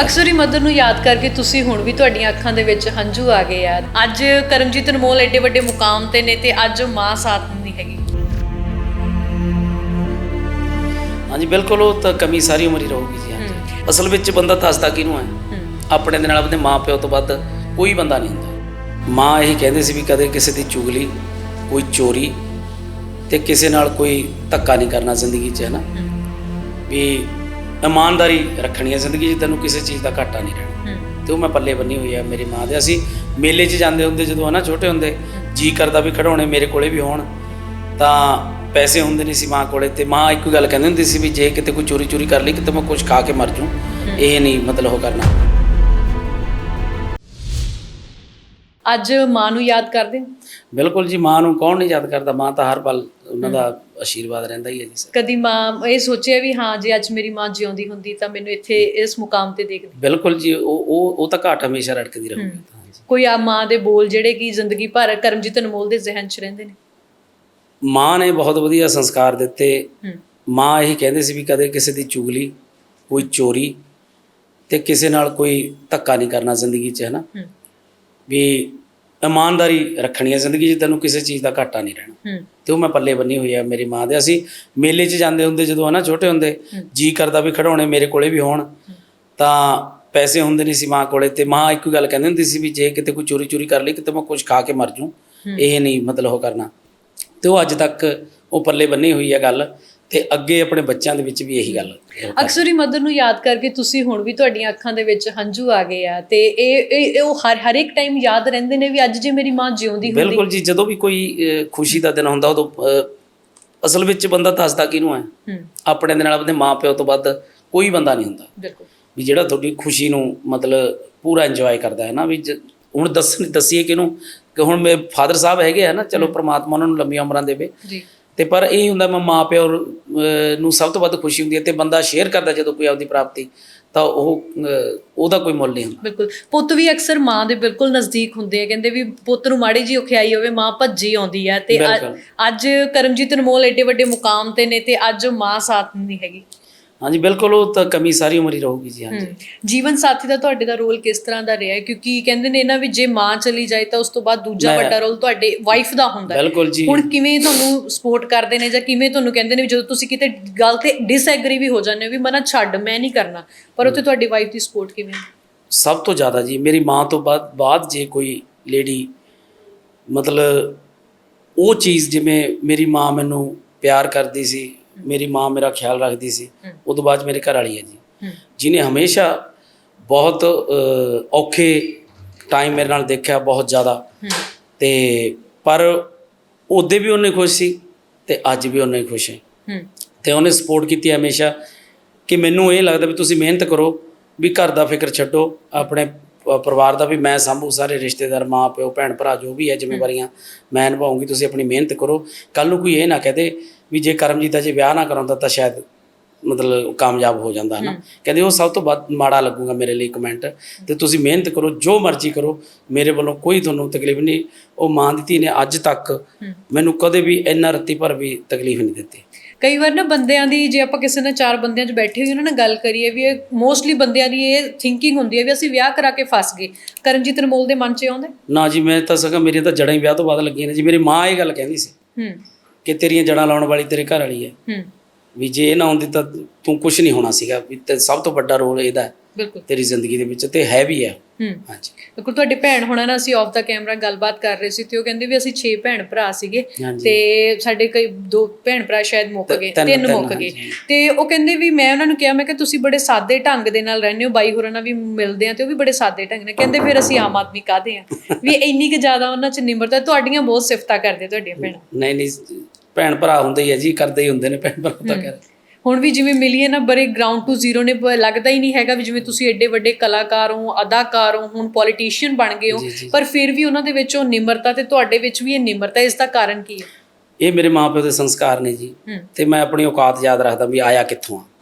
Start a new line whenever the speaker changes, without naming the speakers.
ਅਕਸਰ ਹੀ ਮਦਰ ਨੂੰ ਯਾਦ ਕਰਕੇ ਤੁਸੀਂ ਹੁਣ ਵੀ ਤੁਹਾਡੀਆਂ ਅੱਖਾਂ ਦੇ ਵਿੱਚ ਹੰਝੂ ਆ ਗਏ ਆ। ਅੱਜ ਕਰਮਜੀਤ ਅਨਮੋਲ ਐਡੇ ਵੱਡੇ ਮੁਕਾਮ ਤੇ ਨੇ ਤੇ ਅੱਜ ਮਾਂ ਸਾਥ ਨਹੀਂ ਹੈਗੀ।
ਹਾਂਜੀ ਬਿਲਕੁਲ ਉਹ ਤਾਂ ਕਮੀ ਸਾਰੀ ਉਮਰ ਹੀ ਰਹੂਗੀ ਜੀ ਹਾਂਜੀ। ਅਸਲ ਵਿੱਚ ਬੰਦਾ ਦੱਸਦਾ ਕਿਹਨੂੰ ਹੈ? ਆਪਣੇ ਦੇ ਨਾਲ ਆਪਣੇ ਮਾਪਿਓ ਤੋਂ ਵੱਧ ਕੋਈ ਬੰਦਾ ਨਹੀਂ ਹੁੰਦਾ। ਮਾਂ ਇਹ ਕਹਿੰਦੇ ਸੀ ਵੀ ਕਦੇ ਕਿਸੇ ਦੀ ਚੁਗਲੀ ਕੋਈ ਚੋਰੀ ਤੇ ਕਿਸੇ ਨਾਲ ਕੋਈ ਧੱਕਾ ਨਹੀਂ ਕਰਨਾ ਜ਼ਿੰਦਗੀ 'ਚ ਹੈ ਨਾ? ਵੀ ਇਮਾਨਦਾਰੀ ਰੱਖਣੀ ਹੈ ਜ਼ਿੰਦਗੀ 'ਚ ਤੈਨੂੰ ਕਿਸੇ ਚੀਜ਼ ਦਾ ਘਾਟਾ ਨਹੀਂ ਰਹਿਣਾ। ਤੇ ਉਹ ਮੈਂ ਪੱਲੇ ਬੰਨੀ ਹੋਈ ਹੈ ਮੇਰੀ ਮਾਂ ਦੇ। ਅਸੀਂ ਮੇਲੇ 'ਚ ਜਾਂਦੇ ਹੁੰਦੇ ਜਦੋਂ ਹਨਾ ਛੋਟੇ ਹੁੰਦੇ ਜੀ ਕਰਦਾ ਵੀ ਖੜਾਉਣੇ ਮੇਰੇ ਕੋਲੇ ਵੀ ਹੋਣ ਤਾਂ ਪੈਸੇ ਹੁੰਦੇ ਨਹੀਂ ਸੀ ਮਾਂ ਕੋਲੇ। ਤੇ ਮਾਂ ਇੱਕੋ ਗੱਲ ਕਹਿੰਦੀ ਹੁੰਦੀ ਸੀ ਵੀ ਜੇ ਕਿਤੇ ਕੋਈ ਚੋਰੀ ਚੋਰੀ ਕਰ ਲਈ ਕਿਤੇ ਮੈਂ ਕੁਝ ਖਾ ਕੇ ਮਰ ਜੂ ਇਹ ਨਹੀਂ ਮਤਲਬ ਉਹ ਕਰਨਾ।
ਅੱਜ ਮਾਂ ਨੂੰ ਯਾਦ ਕਰਦੇ?
ਬਿਲਕੁਲ ਜੀ ਮਾਂ ਨੂੰ ਕੌਣ ਨਹੀਂ ਯਾਦ ਕਰਦਾ? ਮਾਂ ਤਾਂ ਹਰ ਪਲ ਉਹਨਾਂ ਦਾ ਆਸ਼ੀਰਵਾਦ ਰਹਿੰਦਾ ਹੀ ਹੈ ਜੀ ਸਰ।
ਕਦੀ ਮਾਂ ਇਹ ਸੋਚਿਆ ਵੀ ਹਾਂ ਜੇ ਅੱਜ ਮੇਰੀ ਮਾਂ ਜਿਉਂਦੀ ਹੁੰਦੀ ਤਾਂ ਮੈਨੂੰ ਇੱਥੇ ਇਸ ਮੁਕਾਮ ਤੇ ਦੇਖਦੀ।
ਬਿਲਕੁਲ ਜੀ ਉਹ ਉਹ ਉਹ ਤਾਂ ਘਾਟ ਹਮੇਸ਼ਾ ਰੜਕਦੀ ਰਹੂਗੀ ਹਾਂਜੀ
ਕੋਈ ਆ ਮਾਂ ਦੇ ਬੋਲ ਜਿਹੜੇ ਕਿ ਜ਼ਿੰਦਗੀ ਭਰ ਕਰਮਜੀਤ ਅਨਮੋਲ ਦੇ ਜ਼ਿਹਨ 'ਚ ਰਹਿੰਦੇ ਨੇ?
ਮਾਂ ਨੇ ਬਹੁਤ ਵਧੀਆ ਸੰਸਕਾਰ ਦਿੱਤੇ। ਮਾਂ ਇਹ ਕਹਿੰਦੇ ਸੀ ਵੀ ਕਦੇ ਕਿਸੇ ਦੀ ਚੁਗਲੀ ਕੋਈ ਚੋਰੀ ਤੇ ਕਿਸੇ ਨਾਲ ਕੋਈ ਧੱਕਾ ਨਹੀਂ ਕਰਨਾ ਜ਼ਿੰਦਗੀ 'ਚ ਹੈ ਨਾ? ਵੀ ਇਮਾਨਦਾਰੀ ਰੱਖਣੀ ਹੈ ਜ਼ਿੰਦਗੀ 'ਚ ਤੈਨੂੰ ਕਿਸੇ ਚੀਜ਼ ਦਾ ਘਾਟਾ ਨਹੀਂ ਰਹਿਣਾ। ਤੇ ਉਹ ਮੈਂ ਪੱਲੇ ਬੰਨੀ ਹੋਈ ਹੈ ਮੇਰੀ ਮਾਂ ਦੇ। ਅਸੀਂ ਮੇਲੇ 'ਚ ਜਾਂਦੇ ਹੁੰਦੇ ਜਦੋਂ ਹਨਾ ਛੋਟੇ ਹੁੰਦੇ ਜੀ ਕਰਦਾ ਵੀ ਖੜਾਉਣੇ ਮੇਰੇ ਕੋਲੇ ਵੀ ਹੋਣ। ਤਾਂ ਪੈਸੇ ਹੁੰਦੇ ਨਹੀਂ ਸੀ ਮਾਂ ਕੋਲੇ ਤੇ ਮਾਂ ਇੱਕੋ ਗੱਲ ਕਹਿੰਦੀ ਹੁੰਦੀ ਸੀ ਵੀ ਜੇ ਕਿਤੇ ਕੋਈ ਚੋਰੀ ਚੋਰੀ ਕਰ ਲਈ ਕਿਤੇ ਮੈਂ ਕੁਝ ਖਾ ਕੇ ਮਰ ਜੂ। ਇਹ ਨਹੀਂ ਮਤਲਬ ਉਹ ਕਰਨਾ। ਤੇ ਉਹ ਅੱਜ ਤੱਕ ਉਹ ਪੱਲੇ ਬੰਨੀ ਹੋਈ ਹੈ ਗੱਲ। ਤੇ ਅੱਗੇ ਆਪਣੇ ਬੱਚਿਆਂ ਦੇ ਵਿੱਚ ਵੀ ਇਹੀ ਗੱਲ
ਅਕਸਰ ਹੀ ਮਦਰ ਨੂੰ ਯਾਦ ਕਰਕੇ ਤੁਸੀਂ ਹੁਣ ਵੀ ਤੁਹਾਡੀਆਂ ਅੱਖਾਂ ਦੇ ਵਿੱਚ ਹੰਝੂ ਆ ਗਏ ਆ ਤੇ ਇਹ ਉਹ ਹਰ ਹਰ ਇੱਕ ਟਾਈਮ ਯਾਦ ਰਹਿੰਦੇ ਨੇ ਵੀ ਅੱਜ ਜੇ ਮੇਰੀ ਮਾਂ ਜਿਉਂਦੀ ਹੁੰਦੀ।
ਬਿਲਕੁਲ ਜੀ ਜਦੋਂ ਵੀ ਕੋਈ ਖੁਸ਼ੀ ਦਾ ਦਿਨ ਹੁੰਦਾ ਉਦੋਂ ਅਸਲ ਵਿੱਚ ਬੰਦਾ ਦੱਸਦਾ ਕਿਹਨੂੰ ਹੈ? ਆਪਣੇ ਦੇ ਨਾਲ ਆਪਣੇ ਮਾਪਿਓ ਤੋਂ ਵੱਧ ਕੋਈ ਬੰਦਾ ਨਹੀਂ ਹੁੰਦਾ।
ਬਿਲਕੁਲ।
ਵੀ ਜਿਹੜਾ ਤੁਹਾਡੀ ਖੁਸ਼ੀ ਨੂੰ ਮਤਲਬ ਪੂਰਾ ਇੰਜੋਏ ਕਰਦਾ ਹੈ ਨਾ ਵੀ ਹੁਣ ਦੱਸ ਦੱਸੀਏ ਕਿਹਨੂੰ? ਕਿ ਹੁਣ ਮੇਰੇ ਫਾਦਰ ਸਾਹਿਬ ਹੈਗੇ ਆ ਨਾ ਚਲੋ ਪ੍ਰਮਾਤਮਾ ਉਹਨਾਂ ਨੂੰ ਲੰਮੀਆਂ ਉਮਰਾਂ ਦੇਵੇ।
ਜੀ।
ਤੇ ਪਰ ਇਹ ਹੁੰਦਾ ਮੈਂ ਮਾਪਿਓ ਅਹ, ਨੂੰ ਸਭ ਤੋਂ ਵੱਧ ਖੁਸ਼ੀ ਹੁੰਦੀ ਹੈ ਤੇ ਬੰਦਾ ਸ਼ੇਅਰ ਕਰਦਾ ਜਦੋਂ ਕੋਈ ਆਪਦੀ ਪ੍ਰਾਪਤੀ ਤਾਂ ਉਹ ਉਹਦਾ ਕੋਈ ਮੁੱਲ ਨਹੀਂ ਹੁੰਦਾ।
ਬਿਲਕੁਲ। ਪੁੱਤ ਵੀ ਅਕਸਰ ਮਾਂ ਦੇ ਬਿਲਕੁਲ ਨਜ਼ਦੀਕ ਹੁੰਦੇ ਆ ਕਹਿੰਦੇ ਵੀ ਪੁੱਤ ਨੂੰ ਮਾੜੀ ਜੀ ਔਖਿਆਈ ਹੋਵੇ ਮਾਂ ਭੱਜੀ ਆਉਂਦੀ ਆ ਤੇ। ਅੱਜ ਕਰਮਜੀਤ ਅਨਮੋਲ ਐਡੇ ਵੱਡੇ ਮੁਕਾਮ ਤੇ ਨੇ ਤੇ ਅੱਜ ਮਾਂ ਸਾਥ ਨਹੀਂ ਹੈਗੀ।
ਹਾਂਜੀ ਬਿਲਕੁਲ ਉਹ ਤਾਂ ਕਮੀ ਸਾਰੀ ਉਮਰ ਹੀ ਰਹੂਗੀ ਜੀ ਹਾਂਜੀ।
ਜੀਵਨ ਸਾਥੀ ਦਾ ਤੁਹਾਡੇ ਦਾ ਰੋਲ ਕਿਸ ਤਰ੍ਹਾਂ ਦਾ ਰਿਹਾ? ਹੈ? ਕਿਉਂਕਿ ਕਹਿੰਦੇ ਨੇ ਨਾ ਵੀ ਜੇ ਮਾਂ ਚਲੀ ਜਾਏ ਤਾਂ ਉਸ ਤੋਂ ਬਾਅਦ ਦੂਜਾ
ਮੈਂ-
ਵੱਡਾ ਰੋਲ ਤੁਹਾਡੇ ਵਾਈਫ ਦਾ ਹੁੰਦਾ ਹੈ।
ਬਿਲਕੁਲ ਜੀ।
ਹੁਣ ਕਿਵੇਂ ਤੁਹਾਨੂੰ ਸਪੋਰਟ ਕਰਦੇ ਨੇ ਜਾਂ ਕਿਵੇਂ ਤੁਹਾਨੂੰ ਕਹਿੰਦੇ ਨੇ ਵੀ ਜਦੋਂ ਤੁਸੀਂ ਕਿਤੇ ਗੱਲ ਤੇ ਡਿਸਐਗਰੀ ਵੀ ਹੋ ਜਾਂਦੇ ਹੋ ਵੀ ਮਨਾ ਛੱਡ ਮੈਂ ਨਹੀਂ ਕਰਨਾ ਪਰ ਉੱਥੇ ਤੁਹਾਡੀ ਵਾਈਫ ਦੀ ਸਪੋਰਟ ਕਿਵੇਂ?
ਸਭ ਤੋਂ ਜ਼ਿਆਦਾ ਜੀ ਮੇਰੀ ਮਾਂ ਤੋਂ ਬਾਅਦ ਬਾਅਦ ਜੇ ਕੋਈ ਲੇਡੀ ਮਤਲਬ ਉਹ ਚੀਜ਼ ਜਿਵੇਂ ਮੇਰੀ ਮਾਂ ਮੈਨੂੰ ਪਿਆਰ ਕਰਦੀ ਸੀ ਮੇਰੀ ਮਾਂ ਮੇਰਾ ਖਿਆਲ ਰੱਖਦੀ ਸੀ।
ਹਮ।
ਉਦੋਂ ਬਾਅਦ ਮੇਰੇ ਘਰ ਵਾਲੀ ਹੈ ਜੀ। ਜਿਨੇ ਹਮੇਸ਼ਾ ਬਹੁਤ ਔਖੇ ਟਾਈਮ ਮੇਰੇ ਨਾਲ ਦੇਖਿਆ ਬਹੁਤ ਜ਼ਿਆਦਾ। ਤੇ ਪਰ ਉਹਦੇ ਵੀ ਉਹਨੇ ਖੁਸ਼ ਸੀ ਤੇ ਅੱਜ ਵੀ ਉਹਨੇ ਖੁਸ਼ ਹੈ। ਤੇ ਉਹਨੇ ਸਪੋਰਟ ਕੀਤੀ ਹਮੇਸ਼ਾ ਕਿ ਮੈਨੂੰ ਇਹ ਲੱਗਦਾ ਵੀ ਤੁਸੀਂ ਮਿਹਨਤ ਕਰੋ ਵੀ ਘਰ ਦਾ ਫਿਕਰ ਛੱਡੋ ਆਪਣੇ ਪਰਿਵਾਰ ਦਾ ਵੀ ਮੈਂ ਸੰਭੂ ਸਾਰੇ ਰਿਸ਼ਤੇਦਾਰ ਮਾਂ ਪਿਓ ਭੈਣ ਭਰਾ ਜੋ ਵੀ ਹੈ ਜ਼ਿੰਮੇਵਾਰੀਆਂ ਮੈਂ ਨਿਭਾਉਂਗੀ ਤੁਸੀਂ ਆਪਣੀ ਮਿਹਨਤ ਕਰੋ। ਕੱਲ ਨੂੰ ਕੋਈ ਇਹ ਨਾ ਕਹਦੇ ਵੀ ਜੇ ਕਰਮਜੀਤ ਦਾ ਜੇ ਵਿਆਹ ਨਾ ਕਰਾਉਂਦਾ ਤਾਂ ਸ਼ਾਇਦ ਮਤਲਬ ਕਾਮਯਾਬ ਹੋ ਜਾਂਦਾ ਨਾ ਕਹਿੰਦੇ ਉਹ ਸਭ ਤੋਂ ਵੱਧ ਮਾੜਾ ਲੱਗੂਗਾ ਮੇਰੇ ਲਈ ਕਮੈਂਟ। ਤੇ ਤੁਸੀਂ ਮਿਹਨਤ ਕਰੋ ਜੋ ਮਰਜ਼ੀ ਕਰੋ ਮੇਰੇ ਵੱਲੋਂ ਕੋਈ ਤੁਹਾਨੂੰ ਤਕਲੀਫ ਨਹੀਂ। ਉਹ ਮਾਂ ਦੀ ਧੀ ਨੇ ਅੱਜ ਤੱਕ ਮੈਨੂੰ ਕਦੇ ਵੀ ਇੰਨਾ ਰੱਤੀ ਭਰ ਵੀ ਤਕਲੀਫ ਨਹੀਂ ਦਿੱਤੀ।
ਕਈ ਵਾਰ ਨਾ ਬੰਦਿਆਂ ਦੀ ਜੇ ਆਪਾਂ ਕਿਸੇ ਨਾਲ ਚਾਰ ਬੰਦਿਆਂ 'ਚ ਬੈਠੇ ਹੋਏ ਉਹਨਾਂ ਨਾਲ ਗੱਲ ਕਰੀਏ ਵੀ ਇਹ ਮੋਸਟਲੀ ਬੰਦਿਆਂ ਦੀ ਇਹ ਥਿੰਕਿੰਗ ਹੁੰਦੀ ਹੈ ਵੀ ਅਸੀਂ ਵਿਆਹ ਕਰਾ ਕੇ ਫਸ ਗਏ। ਕਰਮਜੀਤ ਅਨਮੋਲ ਦੇ ਮਨ 'ਚ ਆਉਂਦੇ
ਨਾ ਜੀ ਮੈਂ ਤਾਂ ਸਕਾਂ ਮੇਰੀਆਂ ਤਾਂ ਜੜਾਂ ਹੀ ਵਿਆਹ ਤੋਂ ਬਾਅਦ ਲੱਗੀਆਂ ਨੇ ਜੀ। ਮੇਰੀ ਮਾਂ ਇਹ ਗੱਲ ਕਹਿੰਦੀ ਸੀ
ਹੂੰ।
ਕਿ ਤੇਰੀਆਂ ਜੜਾਂ ਲਾਉਣ ਵਾਲੀ ਤੇਰੇ ਘਰ ਵਾਲੀ ਹੈ।
ਹੂੰ।
ਵੀ ਜੇ ਇਹ ਨਾ ਹੁੰਦੀ ਤਾਂ ਤੂੰ ਕੁਝ ਨਹੀਂ ਹੋਣਾ ਸੀਗਾ। ਵੀ ਤੇ ਸਭ ਤੋਂ ਵੱਡਾ ਰੋਲ ਇਹਦਾ ਹੈ।
ਬਿਲਕੁਲ।
ਤੇਰੀ ਜ਼ਿੰਦਗੀ ਦੇ ਵਿੱਚ ਤੇ ਹੈ ਵੀ ਹੈ
ਹੂੰ।
ਹਾਂਜੀ।
ਬਿਲਕੁਲ ਤੁਹਾਡੀ ਭੈਣ ਹੋਣਾ ਨਾਲ ਅਸੀਂ ਆਫ ਦਾ ਕੈਮਰਾ ਗੱਲਬਾਤ ਕਰ ਰਹੇ ਸੀ ਤੇ ਉਹ ਕਹਿੰਦੇ ਵੀ ਅਸੀਂ 6 ਭੈਣ ਭਰਾ ਸੀਗੇ ਤੇ ਸਾਡੇ ਕਈ ਦੋ ਭੈਣ ਭਰਾ ਸ਼ਾਇਦ ਮੁੱਕ ਗਏ
ਤਿੰਨ-
ਮੁੱਕ ਗਏ। ਤੇ ਉਹ ਕਹਿੰਦੇ ਵੀ ਮੈਂ ਉਹਨਾਂ ਨੂੰ ਕਿਹਾ ਮੈਂ ਕਿ ਤੁਸੀਂ ਬੜੇ ਸਾਦੇ ਢੰਗ ਦੇ ਨਾਲ ਰਹਿੰਦੇ ਹੋ ਬਾਈ ਹੋਰਾਂ ਨਾਲ ਵੀ ਮਿਲਦੇ ਆ ਤੇ ਉਹ ਵੀ ਬੜੇ ਸਾਦੇ ਢੰਗ ਨਾਲ। ਕਹਿੰਦੇ ਫਿਰ ਅਸੀਂ ਆਮ ਆਦਮੀ ਕਾਦੇ ਆ? ਵੀ ਇੰਨੀ ਕਿ ਜ਼ਿਆਦਾ ਉਹਨਾਂ ਚ ਨਿਮਰਤਾ ਤੁਹਾਡੀਆਂ ਬਹੁਤ ਸਿਫਤਾਂ ਕਰਦੇ ਤੁਹਾਡੀਆਂ ਭੈਣਾਂ।
ਨਹੀਂ ਨਹੀਂ ਭੈਣ ਭਰਾ ਹੁੰਦੇ ਹੀ ਹੈ ਜੀ ਕਰਦੇ ਹੀ ਹੁੰਦੇ ਨੇ ਭੈਣ ਭਰਾ ਤਾਂ ਕਰ
ਹੁਣ ਵੀ ਜਿਵੇਂ ਮਿਲੀਏ ਨਾ ਬੜੇ ਗਰਾਊਂਡ ਟੂ ਜ਼ੀਰੋ ਨੇ ਲੱਗਦਾ ਹੀ ਨਹੀਂ ਹੈਗਾ ਵੀ ਜਿਵੇਂ ਤੁਸੀਂ ਐਡੇ ਵੱਡੇ ਕਲਾਕਾਰ ਹੋ ਅਦਾਕਾਰ ਹੋ ਹੁਣ ਪੋਲੀਟੀਸ਼ੀਅਨ ਬਣ ਗਏ ਹੋ। ਪਰ ਫਿਰ ਵੀ ਉਹਨਾਂ ਦੇ ਵਿੱਚ ਉਹ ਨਿਮਰਤਾ ਤੇ ਤੁਹਾਡੇ ਵਿੱਚ ਵੀ ਇਹ ਨਿਮਰਤਾ ਇਸ ਦਾ ਕਾਰਨ ਕੀ ਹੈ?
ਇਹ ਮੇਰੇ ਮਾਪਿਓ ਦੇ ਸੰਸਕਾਰ ਨੇ ਜੀ। ਤੇ ਮੈਂ ਆਪਣੀ ਔਕਾਤ ਯਾਦ ਰੱਖਦਾ ਵੀ ਆਇਆ ਕਿੱਥੋਂ ਆ?